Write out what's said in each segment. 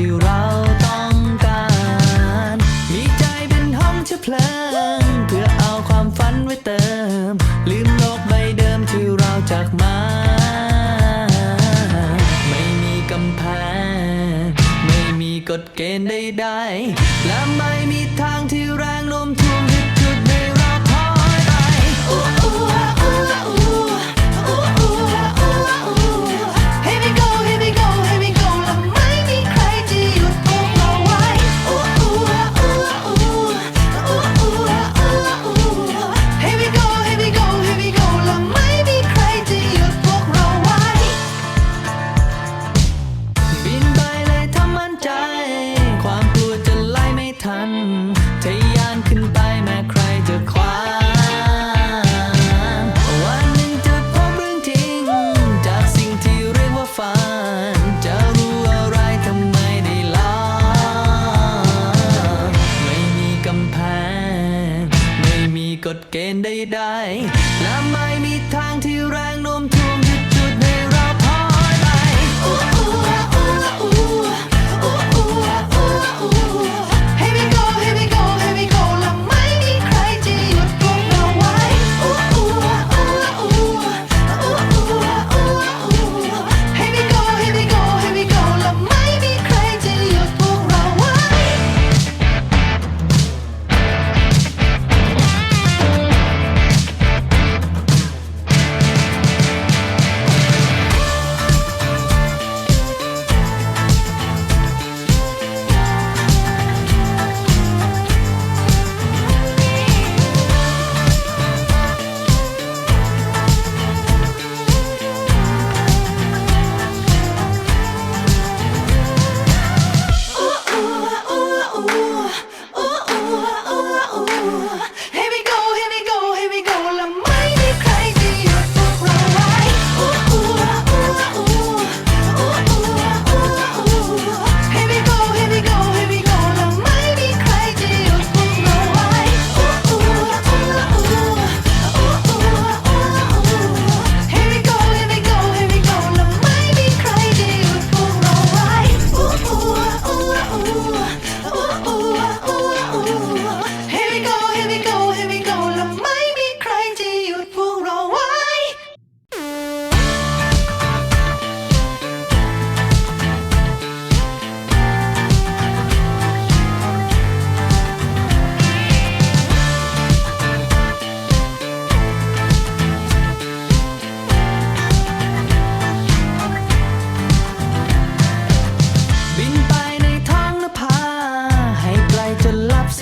ที่เราต้องการ มีใจเป็นห้องเชื้อเพลิง เพื่อเอาความฝันไว้เติม ลืมโลกใบเดิมที่เราจากมา ไม่มีกำแพง ไม่มีกฎเกณฑ์ใดๆและไม่ กฎเกณฑ์ใดๆและไม่มีทางที่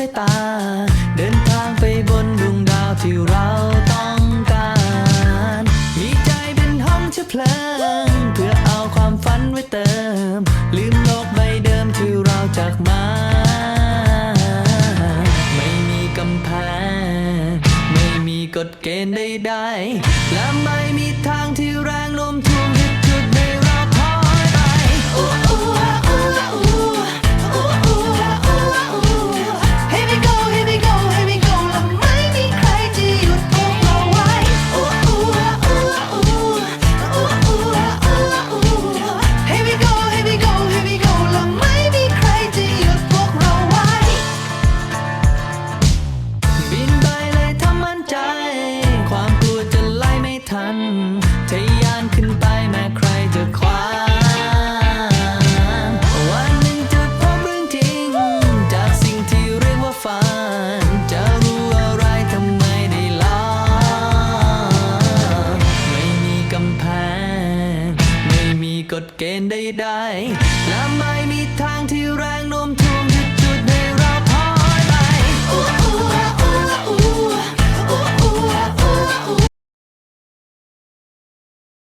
ายตา เดินทางไปบนดวงดาวที่เราต้องการ มีใจเป็นห้องเชื้อเพลิง เพื่อเอาความฝันไว้เติม ลืมโลกใบเดิมที่เราจากมา ไม่มีกำแพง ไม่มีกฎเกณฑ์ใดๆและไม่มีทางที่ die.